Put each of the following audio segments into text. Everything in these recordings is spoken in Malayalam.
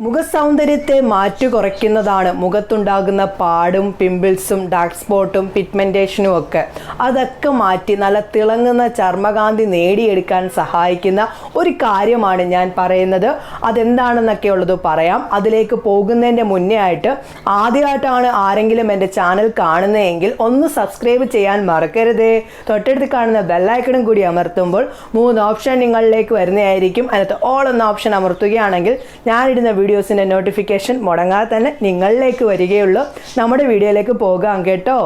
മുഖസൗന്ദര്യത്തെ മാറ്റു കുറയ്ക്കുന്നതാണ് മുഖത്തുണ്ടാകുന്ന പാടും പിമ്പിൾസും ഡാർക്ക് സ്പോട്ടും പിഗ്മെന്റേഷനും ഒക്കെ. അതൊക്കെ മാറ്റി നല്ല തിളങ്ങുന്ന ചർമ്മകാന്തി നേടിയെടുക്കാൻ സഹായിക്കുന്ന ഒരു കാര്യമാണ് ഞാൻ പറയുന്നത്. അതെന്താണെന്നൊക്കെ ഉള്ളത് പറയാം. അതിലേക്ക് പോകുന്നതിന്റെ മുന്നേ ആയിട്ട് ആദ്യമായിട്ടാണ് ആരെങ്കിലും എന്റെ ചാനൽ കാണുന്നതെങ്കിൽ ഒന്ന് സബ്സ്ക്രൈബ് ചെയ്യാൻ മറക്കരുതേ. തൊട്ടടുത്ത് കാണുന്ന ബെല്ലൈക്കണും കൂടി അമർത്തുമ്പോൾ മൂന്ന് ഓപ്ഷൻ നിങ്ങളിലേക്ക് വരുന്നതായിരിക്കും. അതിനകത്ത് ഓൾ എന്ന ഓപ്ഷൻ അമർത്തുകയാണെങ്കിൽ ഞാനിടുന്ന വീഡിയോസിന്റെ നോട്ടിഫിക്കേഷൻ മുടങ്ങാതെ തന്നെ നിങ്ങളിലേക്ക് വരികയുള്ളൂ. നമ്മുടെ വീഡിയോയിലേക്ക് പോകാം കേട്ടോ.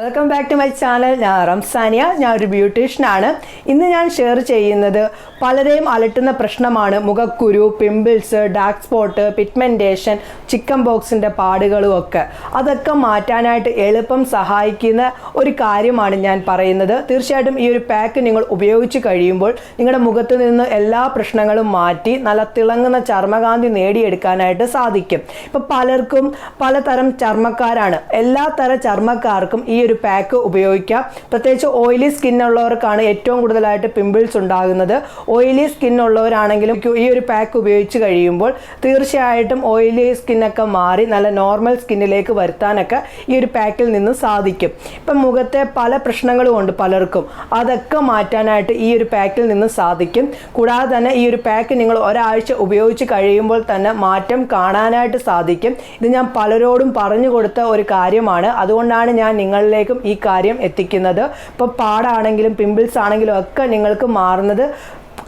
Welcome back to my channel ഞാൻ റംസാനിയ. ഞാൻ ഒരു ബ്യൂട്ടീഷ്യനാണ് ഇന്ന് ഞാൻ ഷെയർ ചെയ്യുന്നത് പലരെയും അലട്ടുന്ന പ്രശ്നമാണ്. മുഖക്കുരു pimples dark spot pigmentation chicken ബോക്സിന്റെ പാടുകളും ഒക്കെ. അതൊക്കെ മാറ്റാനായിട്ട് എളുപ്പം സഹായിക്കുന്ന ഒരു കാര്യമാണ് ഞാൻ പറയുന്നത്. തീർച്ചയായിട്ടും ഈ ഒരു പാക്ക് നിങ്ങൾ ഉപയോഗിച്ച് കഴിയുമ്പോൾ നിങ്ങളുടെ മുഖത്ത് നിന്ന് എല്ലാ പ്രശ്നങ്ങളും മാറ്റി നല്ല തിളങ്ങുന്ന ചർമ്മകാന്തി നേടിയെടുക്കാനായിട്ട് സാധിക്കും. ഇപ്പം പലർക്കും പലതരം ചർമ്മക്കാരാണ്. എല്ലാ തരം ചർമ്മക്കാർക്കും ഈ ഒരു പാക്ക് ഉപയോഗിക്കാം. പ്രത്യേകിച്ച് ഓയിലി സ്കിൻ ഉള്ളവർക്കാണ് ഏറ്റവും കൂടുതലായിട്ട് പിമ്പിൾസ് ഉണ്ടാകുന്നത്. ഓയിലി സ്കിൻ ഉള്ളവരാണെങ്കിലും ഈ ഒരു പാക്ക് ഉപയോഗിച്ച് കഴിയുമ്പോൾ തീർച്ചയായിട്ടും ഓയിലി സ്കിന്നൊക്കെ മാറി നല്ല നോർമൽ സ്കിന്നിലേക്ക് വരുത്താനൊക്കെ ഈ ഒരു പാക്കിൽ നിന്ന് സാധിക്കും. ഇപ്പം മുഖത്തെ പല പ്രശ്നങ്ങളും ഉണ്ട് പലർക്കും. അതൊക്കെ മാറ്റാനായിട്ട് ഈ ഒരു പാക്കിൽ നിന്ന് സാധിക്കും. കൂടാതെ തന്നെ ഈ ഒരു പാക്ക് നിങ്ങൾ ഒരാഴ്ച ഉപയോഗിച്ച് കഴിയുമ്പോൾ തന്നെ മാറ്റം കാണാനായിട്ട് സാധിക്കും. ഇത് ഞാൻ പലരോടും പറഞ്ഞു കൊടുത്ത ഒരു കാര്യമാണ്. അതുകൊണ്ടാണ് ഞാൻ നിങ്ങളിലേക്കും ഈ കാര്യം എത്തിക്കുന്നത്. ഇപ്പോൾ പാടാണെങ്കിലും പിമ്പിൾസ് ആണെങ്കിലും ഒക്കെ നിങ്ങൾക്ക് മാറുന്നത്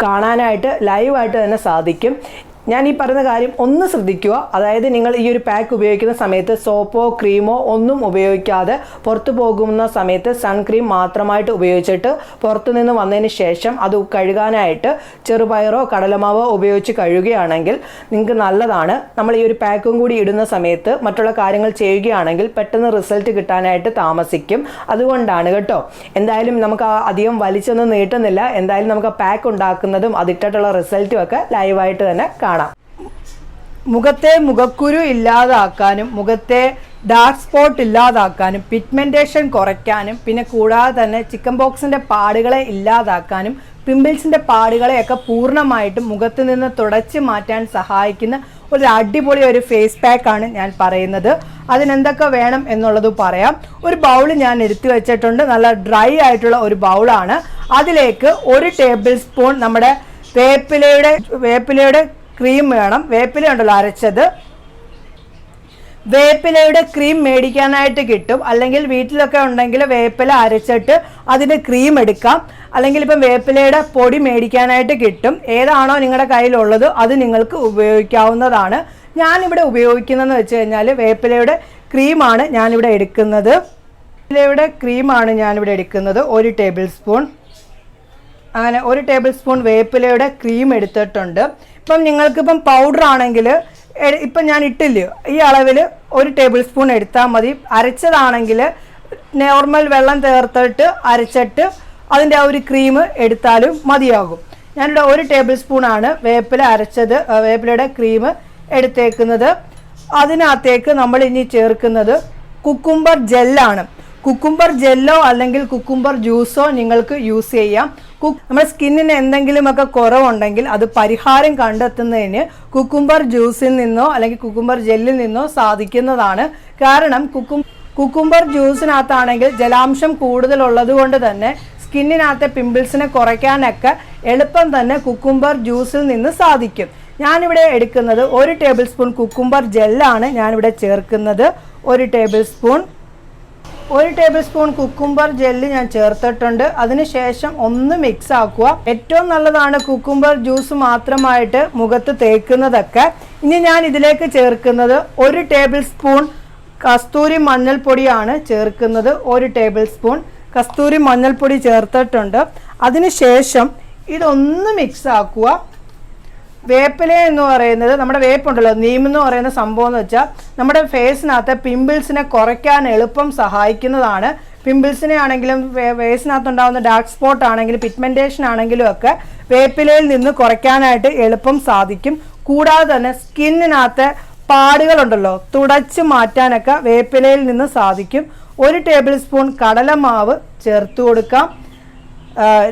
കാണാനായിട്ട് ലൈവായിട്ട് തന്നെ സാധിക്കും. ഞാൻ ഈ പറയുന്ന കാര്യം ഒന്ന് ശ്രദ്ധിക്കുക. അതായത് നിങ്ങൾ ഈ ഒരു പാക്ക് ഉപയോഗിക്കുന്ന സമയത്ത് സോപ്പോ ക്രീമോ ഒന്നും ഉപയോഗിക്കാതെ പുറത്തു പോകുന്ന സമയത്ത് സൺക്രീം മാത്രമായിട്ട് ഉപയോഗിച്ചിട്ട് പുറത്തുനിന്ന് വന്നതിന് ശേഷം അത് കഴുകാനായിട്ട് ചെറുപയറോ കടലമാവോ ഉപയോഗിച്ച് കഴുകുകയാണെങ്കിൽ നിങ്ങൾക്ക് നല്ലതാണ്. നമ്മൾ ഈ ഒരു പാക്കും കൂടി ഇടുന്ന സമയത്ത് മറ്റുള്ള കാര്യങ്ങൾ ചെയ്യുകയാണെങ്കിൽ പെട്ടെന്ന് റിസൾട്ട് കിട്ടാനായിട്ട് താമസിക്കും. അതുകൊണ്ടാണ് കേട്ടോ. എന്തായാലും നമുക്ക് അധികം വലിച്ചൊന്നും നീട്ടുന്നില്ല. എന്തായാലും നമുക്ക് പാക്ക് ഉണ്ടാക്കുന്നതും അതിട്ടിട്ടുള്ള റിസൾട്ടും ഒക്കെ ലൈവായിട്ട് തന്നെ കാണാം. മുഖത്തെ മുഖക്കുരു ഇല്ലാതാക്കാനും മുഖത്തെ ഡാർക്ക് സ്പോട്ട് ഇല്ലാതാക്കാനും പിഗ്മെന്റേഷൻ കുറയ്ക്കാനും പിന്നെ കൂടാതെ തന്നെ ചിക്കൻ ബോക്സിന്റെ പാടുകളെ ഇല്ലാതാക്കാനും പിമ്പിൾസിന്റെ പാടുകളെയൊക്കെ പൂർണമായിട്ടും മുഖത്ത് നിന്ന് തുടച്ച് മാറ്റാൻ സഹായിക്കുന്ന ഒരു അടിപൊളി ഒരു ഫേസ് പാക്കാണ് ഞാൻ പറയുന്നത്. അതിനെന്തൊക്കെ വേണം എന്നുള്ളത് പറയാം. ഒരു ബൗൾ ഞാൻ എടുത്തു വെച്ചിട്ടുണ്ട്. നല്ല ഡ്രൈ ആയിട്ടുള്ള ഒരു ബൗളാണ് അതിലേക്ക് ഒരു ടേബിൾ സ്പൂൺ നമ്മുടെ വേപ്പിലയുടെ വേപ്പിലയുടെ ക്രീം വേണം. വേപ്പില ഉണ്ടല്ലോ അരച്ചത്. വേപ്പിലയുടെ ക്രീം മേടിക്കാനായിട്ട് കിട്ടും. അല്ലെങ്കിൽ വീട്ടിലൊക്കെ ഉണ്ടെങ്കിൽ വേപ്പില അരച്ചിട്ട് അതിന്റെ ക്രീം എടുക്കാം. അല്ലെങ്കിൽ ഇപ്പം വേപ്പിലയുടെ പൊടി മേടിക്കാനായിട്ട് കിട്ടും. ഏതാണോ നിങ്ങളുടെ കയ്യിലുള്ളത് അത് നിങ്ങൾക്ക് ഉപയോഗിക്കാവുന്നതാണ്. ഞാനിവിടെ ഉപയോഗിക്കുന്നതെന്ന് വെച്ച് കഴിഞ്ഞാൽ വേപ്പിലയുടെ ക്രീമാണ് ഞാനിവിടെ എടുക്കുന്നത്. വേപ്പിലയുടെ ക്രീമാണ് ഞാനിവിടെ എടുക്കുന്നത്. ഒരു ടേബിൾ സ്പൂൺ. അങ്ങനെ ഒരു ടേബിൾ സ്പൂൺ വേപ്പിലയുടെ ക്രീം എടുത്തിട്ടുണ്ട്. ഇപ്പം നിങ്ങൾക്കിപ്പം പൗഡർ ആണെങ്കിൽ ഇപ്പം ഞാൻ ഇട്ടില്ല ഈ അളവിൽ ഒരു ടേബിൾ സ്പൂൺ എടുത്താൽ മതി. അരച്ചതാണെങ്കിൽ നോർമൽ വെള്ളം ചേർത്തിട്ട് അരച്ചിട്ട് അതിന്റെ ആ ഒരു ക്രീം എടുത്താലും മതിയാകും. ഞാനിവിടെ ഒരു ടേബിൾ സ്പൂണാണ് വേപ്പില അരച്ചത് വേപ്പിലയുടെ ക്രീം എടുത്തേക്കുന്നത്. അതിനകത്തേക്ക് നമ്മൾ ഇനി ചേർക്കുന്നത് കുക്കുംബർ ജെല്ലാണ് കുക്കുംബർ ജെല്ലോ അല്ലെങ്കിൽ കുക്കുംബർ ജ്യൂസോ നിങ്ങൾക്ക് യൂസ് ചെയ്യാം. നമ്മുടെ സ്കിന്നിന് എന്തെങ്കിലുമൊക്കെ കുറവുണ്ടെങ്കിൽ അത് പരിഹാരം കണ്ടെത്തുന്നതിന് കുക്കുംബർ ജ്യൂസിൽ നിന്നോ അല്ലെങ്കിൽ കുക്കുംബർ ജെല്ലിൽ നിന്നോ സാധിക്കുന്നതാണ്. കാരണം കുക്കും കുക്കുംബർ ജ്യൂസിനകത്താണെങ്കിൽ ജലാംശം കൂടുതലുള്ളത് കൊണ്ട് തന്നെ സ്കിന്നിനകത്തെ പിമ്പിൾസിനെ കുറയ്ക്കാനൊക്കെ എളുപ്പം തന്നെ കുക്കുംബർ ജ്യൂസിൽ നിന്ന് സാധിക്കും. ഞാനിവിടെ എടുക്കുന്നത് ഒരു ടേബിൾ സ്പൂൺ കുക്കുംബർ ജെല്ലാണ് ഞാനിവിടെ ചേർക്കുന്നത്. ഒരു ടേബിൾ സ്പൂൺ ഒരു ടേബിൾ സ്പൂൺ കുക്കുംബർ ജെല്ല് ഞാൻ ചേർത്തിട്ടുണ്ട്. അതിനുശേഷം ഒന്ന് മിക്സ് ആക്കുക. ഏറ്റവും നല്ലതാണ് കുക്കുംബർ ജ്യൂസ് മാത്രമായിട്ട് മുഖത്ത് തേക്കുന്നതൊക്കെ. ഇനി ഞാൻ ഇതിലേക്ക് ചേർക്കുന്നത് ഒരു ടേബിൾ സ്പൂൺ കസ്തൂരി മഞ്ഞൾപ്പൊടിയാണ് ചേർക്കുന്നത്. ഒരു ടേബിൾ സ്പൂൺ കസ്തൂരി മഞ്ഞൾപ്പൊടി ചേർത്തിട്ടുണ്ട്. അതിനുശേഷം ഇതൊന്ന് മിക്സ് ആക്കുക. വേപ്പില എന്ന് പറയുന്നത് നമ്മുടെ വേപ്പുണ്ടല്ലോ നീം എന്ന് പറയുന്ന സംഭവം എന്ന് വെച്ചാൽ നമ്മുടെ ഫേസിനകത്ത് പിമ്പിൾസിനെ കുറയ്ക്കാൻ എളുപ്പം സഹായിക്കുന്നതാണ്. പിമ്പിൾസിനെ ആണെങ്കിലും ഫേസിനകത്ത് ഉണ്ടാകുന്ന ഡാർക്ക് സ്പോട്ട് ആണെങ്കിലും പിഗ്മെന്റേഷൻ ആണെങ്കിലും ഒക്കെ വേപ്പിലയിൽ നിന്ന് കുറയ്ക്കാനായിട്ട് എളുപ്പം സാധിക്കും. കൂടാതെ തന്നെ സ്കിന്നിനകത്ത് പാടുകളുണ്ടല്ലോ തുടച്ച് മാറ്റാനൊക്കെ വേപ്പിലയിൽ നിന്ന് സാധിക്കും. ഒരു ടേബിൾ സ്പൂൺ കടലമാവ് ചേർത്ത് കൊടുക്കാം.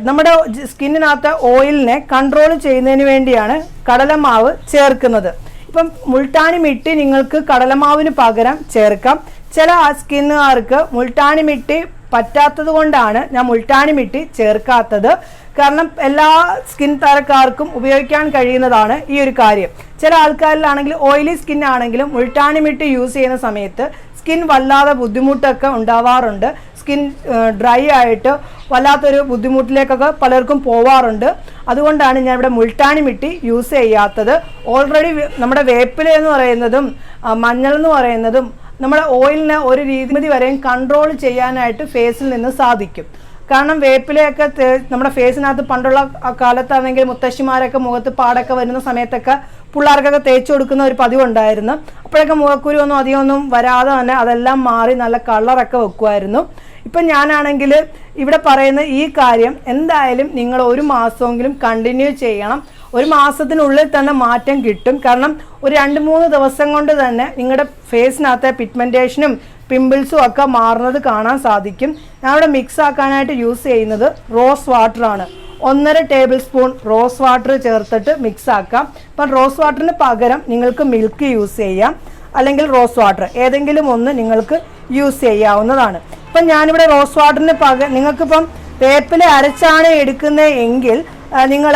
നമ്മുടെ സ്കിന്നിനകത്ത് ഓയിലിനെ കൺട്രോൾ ചെയ്യുന്നതിന് വേണ്ടിയാണ് കടലമാവ് ചേർക്കുന്നത്. ഇപ്പം മുൾട്ടാണി മിട്ടി നിങ്ങൾക്ക് കടലമാവിന് പകരം ചേർക്കാം. ചില സ്കിന്നുകാർക്ക് മുൾട്ടാണി മിട്ടി പറ്റാത്തത് കൊണ്ടാണ് ഞാൻ മുൾട്ടാണി മിട്ടി ചേർക്കാത്തത്. കാരണം എല്ലാ സ്കിൻ തരക്കാർക്കും ഉപയോഗിക്കാൻ കഴിയുന്നതാണ് ഈ ഒരു കാര്യം. ചില ആൾക്കാരിലാണെങ്കിൽ ഓയിലി സ്കിൻ ആണെങ്കിലും മുൾട്ടാണി യൂസ് ചെയ്യുന്ന സമയത്ത് സ്കിൻ വല്ലാതെ ബുദ്ധിമുട്ടൊക്കെ ഉണ്ടാവാറുണ്ട്. സ്കിൻ ഡ്രൈ ആയിട്ട് വല്ലാത്തൊരു ബുദ്ധിമുട്ടിലേക്കൊക്കെ പലർക്കും പോവാറുണ്ട്. അതുകൊണ്ടാണ് ഞാൻ ഇവിടെ മുൾട്ടാണി മിട്ടി യൂസ് ചെയ്യാത്തത്. ഓൾറെഡി നമ്മുടെ വേപ്പില എന്ന് പറയുന്നതും മഞ്ഞൾ എന്ന് പറയുന്നതും നമ്മുടെ ഓയിലിനെ ഒരു രീതി വരെയും കൺട്രോൾ ചെയ്യാനായിട്ട് ഫേസിൽ നിന്ന് സാധിക്കും. കാരണം വേപ്പിലയൊക്കെ നമ്മുടെ ഫേസിനകത്ത് പണ്ടുള്ള കാലത്താണെങ്കിൽ മുത്തശ്ശിമാരൊക്കെ മുഖത്ത് പാടൊക്കെ വരുന്ന സമയത്തൊക്കെ പിള്ളേർക്കൊക്കെ തേച്ചു കൊടുക്കുന്ന ഒരു പതിവുണ്ടായിരുന്നു. അപ്പോഴൊക്കെ മുഖക്കുരു ഒന്നും അധികം ഒന്നും വരാതെ തന്നെ അതെല്ലാം മാറി നല്ല കളറൊക്കെ വെക്കുമായിരുന്നു ഇപ്പം ഞാനാണെങ്കിൽ ഇവിടെ പറയുന്ന ഈ കാര്യം എന്തായാലും നിങ്ങൾ ഒരു മാസമെങ്കിലും കണ്ടിന്യൂ ചെയ്യണം. ഒരു മാസത്തിനുള്ളിൽ തന്നെ മാറ്റം കിട്ടും. കാരണം ഒരു രണ്ട് മൂന്ന് ദിവസം കൊണ്ട് തന്നെ നിങ്ങളുടെ ഫേസിനകത്തെ പിഗ്മെന്റേഷനും പിമ്പിൾസും ഒക്കെ മാറുന്നത് കാണാൻ സാധിക്കും. ഞാനിവിടെ മിക്സ് ആക്കാനായിട്ട് യൂസ് ചെയ്യുന്നത് റോസ് വാട്ടറാണ് ഒന്നര ടേബിൾ സ്പൂൺ റോസ് വാട്ടർ ചേർത്തിട്ട് മിക്സ് ആക്കാം. അപ്പം റോസ് വാട്ടറിന് പകരം നിങ്ങൾക്ക് മിൽക്ക് യൂസ് ചെയ്യാം. അല്ലെങ്കിൽ റോസ് വാട്ടർ ഏതെങ്കിലും ഒന്ന് നിങ്ങൾക്ക് യൂസ് ചെയ്യാവുന്നതാണ്. ഇപ്പം ഞാനിവിടെ റോസ് വാട്ടറിന് പക നിങ്ങൾക്കിപ്പം വേപ്പില അരച്ചാണ് എടുക്കുന്നത് എങ്കിൽ നിങ്ങൾ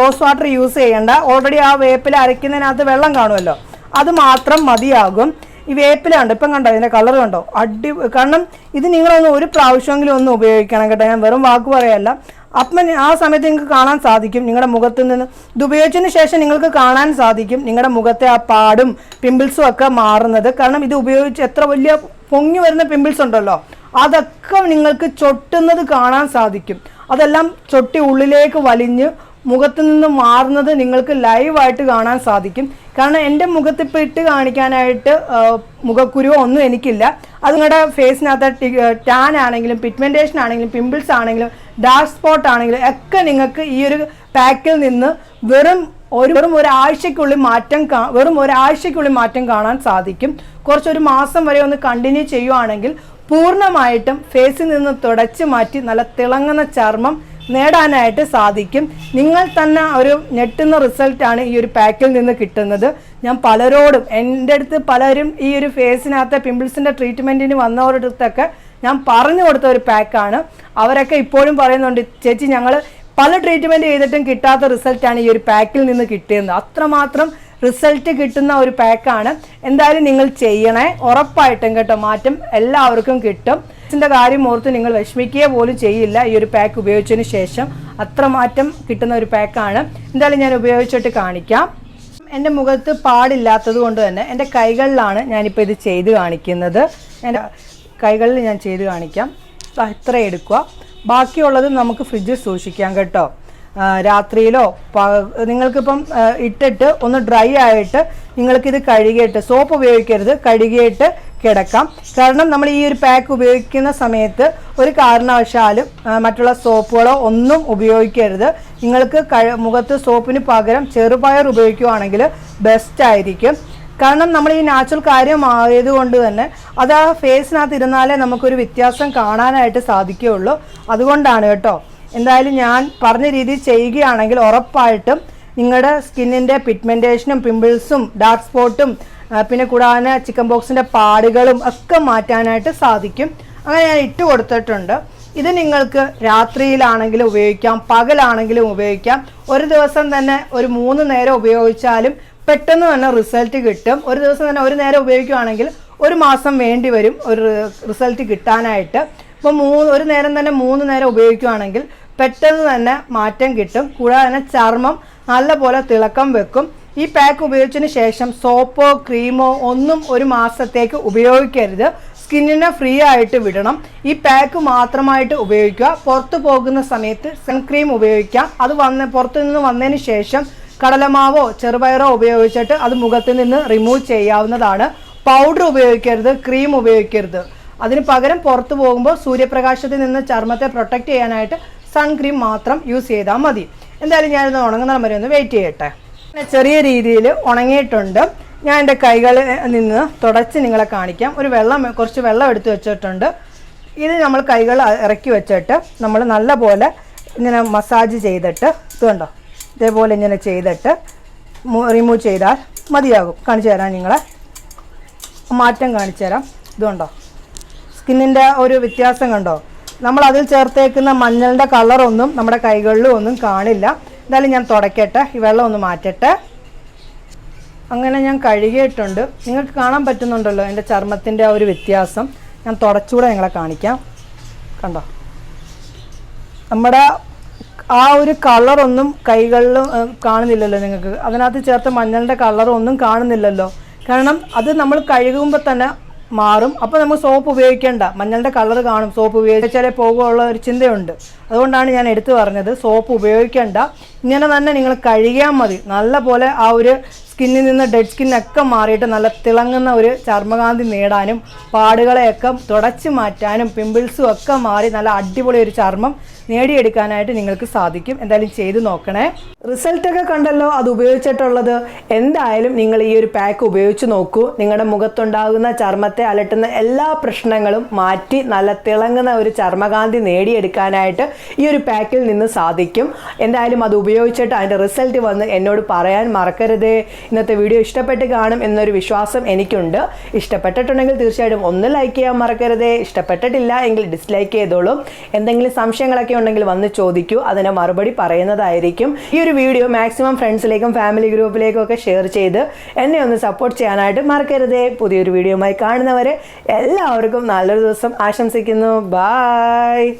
റോസ് വാട്ടർ യൂസ് ചെയ്യേണ്ട. ഓൾറെഡി ആ വേപ്പില അരയ്ക്കുന്നതിനകത്ത് വെള്ളം കാണുമല്ലോ. അത് മാത്രം മതിയാകും. ഈ വേപ്പില ഉണ്ട് ഇപ്പം കണ്ടോ? ഇതിന്റെ കളർ കണ്ടോ? അടി കാരണം ഇത് നിങ്ങളൊന്ന് ഒരു പ്രാവശ്യമെങ്കിലും ഒന്ന് ഉപയോഗിക്കണം കേട്ടോ. ഞാൻ വെറും വാക്ക് പറയല്ല. അപ്പം ആ സമയത്ത് നിങ്ങൾക്ക് കാണാൻ സാധിക്കും. നിങ്ങളുടെ മുഖത്ത് നിന്ന് ഇത് ഉപയോഗിച്ചതിന് ശേഷം നിങ്ങൾക്ക് കാണാൻ സാധിക്കും. നിങ്ങളുടെ മുഖത്തെ ആ പാടും പിമ്പിൾസും ഒക്കെ മാറുന്നത്. കാരണം ഇത് ഉപയോഗിച്ച് എത്ര വലിയ പൊങ്ങി വരുന്ന പിമ്പിൾസ് ഉണ്ടല്ലോ. അതൊക്കെ നിങ്ങൾക്ക് ചൊട്ടുന്നത് കാണാൻ സാധിക്കും. അതെല്ലാം ചൊട്ടി ഉള്ളിലേക്ക് വലിഞ്ഞ് മുഖത്ത് നിന്ന് മാറുന്നത് നിങ്ങൾക്ക് ലൈവായിട്ട് കാണാൻ സാധിക്കും. കാരണം എന്റെ മുഖത്ത് ഇപ്പോൾ ഇട്ട് കാണിക്കാനായിട്ട് മുഖക്കുരുവോ ഒന്നും എനിക്കില്ല. അത് നിങ്ങളുടെ ഫേസിനകത്ത് ടാൻ ആണെങ്കിലും പിഗ്മെന്റേഷൻ ആണെങ്കിലും പിമ്പിൾസ് ആണെങ്കിലും ഡാർക്ക് സ്പോട്ട് ആണെങ്കിലും ഒക്കെ നിങ്ങൾക്ക് ഈ ഒരു പാക്കിൽ നിന്ന് വെറും ഒരു വെറും ഒരാഴ്ചയ്ക്കുള്ളിൽ മാറ്റം വെറും ഒരാഴ്ചയ്ക്കുള്ളിൽ മാറ്റം കാണാൻ സാധിക്കും. കുറച്ചൊരു മാസം വരെ ഒന്ന് കണ്ടിന്യൂ ചെയ്യുവാണെങ്കിൽ പൂർണമായിട്ടും ഫേസിൽ നിന്ന് തുടച്ചു മാറ്റി നല്ല തിളങ്ങുന്ന ചർമ്മം നേടാനായിട്ട് സാധിക്കും. നിങ്ങൾ തന്നെ ഒരു ഞെട്ടുന്ന റിസൾട്ടാണ് ഈ ഒരു പാക്കിൽ നിന്ന് കിട്ടുന്നത്. ഞാൻ പലരോടും എന്റെ അടുത്ത് പലരും ഈ ഒരു ഫേസിനകത്തെ പിമ്പിൾസിന്റെ ട്രീറ്റ്മെന്റിന് വന്നവരുടെ അടുത്തൊക്കെ ഞാൻ പറഞ്ഞു കൊടുത്ത ഒരു പാക്കാണ് അവരൊക്കെ ഇപ്പോഴും പറയുന്നുണ്ട് ചേച്ചി ഞങ്ങൾ പല ട്രീറ്റ്മെന്റ് ചെയ്തിട്ടും കിട്ടാത്ത റിസൾട്ടാണ് ഈ ഒരു പാക്കിൽ നിന്ന് കിട്ടിയത് അത്രമാത്രം റിസൾട്ട് കിട്ടുന്ന ഒരു പാക്കാണ് എന്തായാലും നിങ്ങൾ ചെയ്യണേ. ഉറപ്പായിട്ടും കേട്ടോ മാറ്റം എല്ലാവർക്കും കിട്ടും. ഇതിന്റെ കാര്യം ഓർത്ത് നിങ്ങൾ വിഷമിക്കുക പോലും ചെയ്യില്ല. ഈ ഒരു പാക്ക് ഉപയോഗിച്ചതിന് ശേഷം അത്ര മാറ്റം കിട്ടുന്ന ഒരു പാക്കാണ് എന്തായാലും ഞാൻ ഉപയോഗിച്ചിട്ട് കാണിക്കാം. എന്റെ മുഖത്ത് പാടില്ലാത്തത് കൊണ്ട് തന്നെ എന്റെ കൈകളിലാണ് ഞാനിപ്പോൾ ഇത് ചെയ്ത് കാണിക്കുന്നത്. എന്റെ കൈകളിൽ ഞാൻ ചെയ്ത് കാണിക്കാം. ഇത്ര എടുക്കുക. ബാക്കിയുള്ളത് നമുക്ക് ഫ്രിഡ്ജിൽ സൂക്ഷിക്കാം കേട്ടോ. രാത്രിയിലോ നിങ്ങൾക്കിപ്പം ഇട്ടിട്ട് ഒന്ന് ഡ്രൈ ആയിട്ട് നിങ്ങൾക്കിത് കഴുകിയിട്ട് സോപ്പ് ഉപയോഗിക്കരുത് കഴുകിയിട്ട് കിടക്കാം. കാരണം നമ്മൾ ഈ ഒരു പാക്ക് ഉപയോഗിക്കുന്ന സമയത്ത് ഒരു കാരണവശാലും മറ്റുള്ള സോപ്പുകളോ ഒന്നും ഉപയോഗിക്കരുത്. നിങ്ങൾക്ക് മുഖത്ത് സോപ്പിന് പകരം ചെറുപയർ ഉപയോഗിക്കുകയാണെങ്കിൽ ബെസ്റ്റ് ആയിരിക്കും. കാരണം നമ്മൾ ഈ നാച്ചുറൽ കാര്യമായതുകൊണ്ട് തന്നെ അത് ആ ഫേസിനകത്ത് ഇരുന്നാലേ നമുക്കൊരു വ്യത്യാസം കാണാനായിട്ട് സാധിക്കുകയുള്ളൂ. അതുകൊണ്ടാണ് കേട്ടോ. എന്തായാലും ഞാൻ പറഞ്ഞ രീതിയിൽ ചെയ്യുകയാണെങ്കിൽ ഉറപ്പായിട്ടും നിങ്ങളുടെ സ്കിന്നിന്റെ പിഗ്മെന്റേഷനും പിമ്പിൾസും ഡാർക്ക് സ്പോട്ടും പിന്നെ കൂടാതെ ചിക്കൻ ബോക്സിന്റെ പാടുകളും ഒക്കെ മാറ്റാനായിട്ട് സാധിക്കും. അങ്ങനെ ഞാൻ ഇട്ട് കൊടുത്തിട്ടുണ്ട്. ഇത് നിങ്ങൾക്ക് രാത്രിയിലാണെങ്കിലും ഉപയോഗിക്കാം പകലാണെങ്കിലും ഉപയോഗിക്കാം. ഒരു ദിവസം തന്നെ ഒരു മൂന്ന് നേരം ഉപയോഗിച്ചാലും പെട്ടെന്ന് തന്നെ റിസൾട്ട് കിട്ടും. ഒരു ദിവസം തന്നെ ഒരു നേരം ഉപയോഗിക്കുകയാണെങ്കിൽ ഒരു മാസം വേണ്ടി വരും ഒരു റിസൾട്ട് കിട്ടാനായിട്ട്. ഇപ്പോൾ മൂന്ന് ഒരു നേരം തന്നെ മൂന്ന് നേരം ഉപയോഗിക്കുകയാണെങ്കിൽ പെട്ടെന്ന് തന്നെ മാറ്റം കിട്ടും. കൂടാതെ തന്നെ ചർമ്മം നല്ലപോലെ തിളക്കം വെക്കും. ഈ പാക്ക് ഉപയോഗിച്ചതിന് ശേഷം സോപ്പോ ക്രീമോ ഒന്നും ഒരു മാസത്തേക്ക് ഉപയോഗിക്കരുത്. സ്കിന്നിനെ ഫ്രീ ആയിട്ട് വിടണം. ഈ പാക്ക് മാത്രമായിട്ട് ഉപയോഗിക്കുക. പുറത്തു പോകുന്ന സമയത്ത് സൺക്രീം ഉപയോഗിക്കാം. അത് വന്ന് പുറത്തു നിന്ന് വന്നതിന് ശേഷം കടലമാവോ ചെറുപയറോ ഉപയോഗിച്ചിട്ട് അത് മുഖത്ത് നിന്ന് റിമൂവ് ചെയ്യാവുന്നതാണ്. പൗഡർ ഉപയോഗിക്കരുത് ക്രീം ഉപയോഗിക്കരുത്. അതിന് പകരം പുറത്തു പോകുമ്പോൾ സൂര്യപ്രകാശത്തിൽ നിന്ന് ചർമ്മത്തെ പ്രൊട്ടക്റ്റ് ചെയ്യാനായിട്ട് സൺക്രീം മാത്രം യൂസ് ചെയ്താൽ മതി. എന്തായാലും ഞാനിത് ഉണങ്ങുന്ന വരെ ഒന്ന് വെയിറ്റ് ചെയ്യട്ടെ. ചെറിയ രീതിയിൽ ഉണങ്ങിയിട്ടുണ്ട്. ഞാൻ എന്റെ കൈകളിൽ നിന്ന് തുടച്ച് നിങ്ങളെ കാണിക്കാം. ഒരു വെള്ളം കുറച്ച് വെള്ളം എടുത്ത് വെച്ചിട്ടുണ്ട്. ഇത് നമ്മൾ കൈകൾ ഇറക്കി വെച്ചിട്ട് നമ്മൾ നല്ലപോലെ ഇങ്ങനെ മസാജ് ചെയ്തിട്ട് ഇത് കണ്ടോ? ഇതേപോലെ ഇങ്ങനെ ചെയ്തിട്ട് റിമൂവ് ചെയ്താൽ മതിയാകും. കാണിച്ചു തരാം നിങ്ങളെ. മാറ്റം കാണിച്ചു തരാം. ഇതുണ്ടോ സ്കിന്നിന്റെ ഒരു വ്യത്യാസം കണ്ടോ? നമ്മൾ അതിൽ ചേർത്തേക്കുന്ന മഞ്ഞളിന്റെ കളറൊന്നും നമ്മുടെ കൈകളിലും ഒന്നും കാണില്ല. എന്തായാലും ഞാൻ തുടയ്ക്കട്ടെ ഈ വെള്ളം ഒന്ന് മാറ്റട്ടെ. അങ്ങനെ ഞാൻ കഴുകിയിട്ടുണ്ട്. നിങ്ങൾക്ക് കാണാൻ പറ്റുന്നുണ്ടല്ലോ എന്റെ ചർമ്മത്തിന്റെ ആ ഒരു വ്യത്യാസം. ഞാൻ തുടച്ചുകൂടെ നിങ്ങളെ കാണിക്കാം. കണ്ടോ? നമ്മുടെ ആ ഒരു കളറൊന്നും കൈകളിലും കാണുന്നില്ലല്ലോ നിങ്ങൾക്ക്. അതിനകത്ത് ചേർത്ത മഞ്ഞളിന്റെ കളറൊന്നും കാണുന്നില്ലല്ലോ. കാരണം അത് നമ്മൾ കഴുകുമ്പോൾ തന്നെ മാറും. അപ്പോൾ നമുക്ക് സോപ്പ് ഉപയോഗിക്കേണ്ട. മഞ്ഞളുടെ കളർ കാണും. സോപ്പ് ഉപയോഗിച്ചാലേ പോകുള്ള ഒരു ചിന്തയുണ്ട്. അതുകൊണ്ടാണ് ഞാൻ എടുത്തു പറഞ്ഞത് സോപ്പ് ഉപയോഗിക്കേണ്ട. ഇങ്ങനെ തന്നെ നിങ്ങൾ കഴുകിയാൽ മതി. നല്ല പോലെ ആ ഒരു സ്കിന്നിൽ നിന്ന് ഡെഡ് സ്കിന്നൊക്കെ മാറിയിട്ട് നല്ല തിളങ്ങുന്ന ഒരു ചർമ്മകാന്തി നേടാനും പാടുകളെയൊക്കെ തുടച്ചു മാറ്റാനും പിമ്പിൾസും ഒക്കെ മാറി നല്ല അടിപൊളി ഒരു ചർമ്മം നേടിയെടുക്കാനായിട്ട് നിങ്ങൾക്ക് സാധിക്കും. എന്തായാലും ചെയ്ത് നോക്കണേ. റിസൾട്ടൊക്കെ കണ്ടല്ലോ അത് ഉപയോഗിച്ചിട്ടുള്ളത്. എന്തായാലും നിങ്ങൾ ഈ ഒരു പാക്ക് ഉപയോഗിച്ച് നോക്കൂ. നിങ്ങളുടെ മുഖത്തുണ്ടാകുന്ന ചർമ്മത്തെ അലട്ടുന്ന എല്ലാ പ്രശ്നങ്ങളും മാറ്റി നല്ല തിളങ്ങുന്ന ഒരു ചർമ്മകാന്തി നേടിയെടുക്കാനായിട്ട് ഈ ഒരു പാക്കിൽ നിന്ന് സാധിക്കും. എന്തായാലും അത് ഉപയോഗിച്ചിട്ട് അതിന്റെ റിസൾട്ട് വന്ന് എന്നോട് പറയാൻ മറക്കരുതേ. ഇന്നത്തെ വീഡിയോ ഇഷ്ടപ്പെട്ട് കാണും എന്നൊരു വിശ്വാസം എനിക്കുണ്ട്. ഇഷ്ടപ്പെട്ടിട്ടുണ്ടെങ്കിൽ തീർച്ചയായിട്ടും ഒന്ന് ലൈക്ക് ചെയ്യാൻ മറക്കരുതേ. ഇഷ്ടപ്പെട്ടിട്ടില്ല എങ്കിൽ ഡിസ്ലൈക്ക് ചെയ്തോളൂ. എന്തെങ്കിലും സംശയങ്ങളൊക്കെ ഉണ്ടെങ്കിൽ വന്ന് ചോദിക്കൂ. അതിന് മറുപടി പറയുന്നതായിരിക്കും. ഈ ഒരു വീഡിയോ മാക്സിമം ഫ്രണ്ട്സിലേക്കും ഫാമിലി ഗ്രൂപ്പിലേക്കും ഒക്കെ ഷെയർ ചെയ്ത് എന്നെ ഒന്ന് സപ്പോർട്ട് ചെയ്യാനായിട്ട് മറക്കരുതേ. പുതിയൊരു വീഡിയോയുമായി കാണുന്നവരെ എല്ലാവർക്കും നല്ലൊരു ദിവസം ആശംസിക്കുന്നു. ബായ്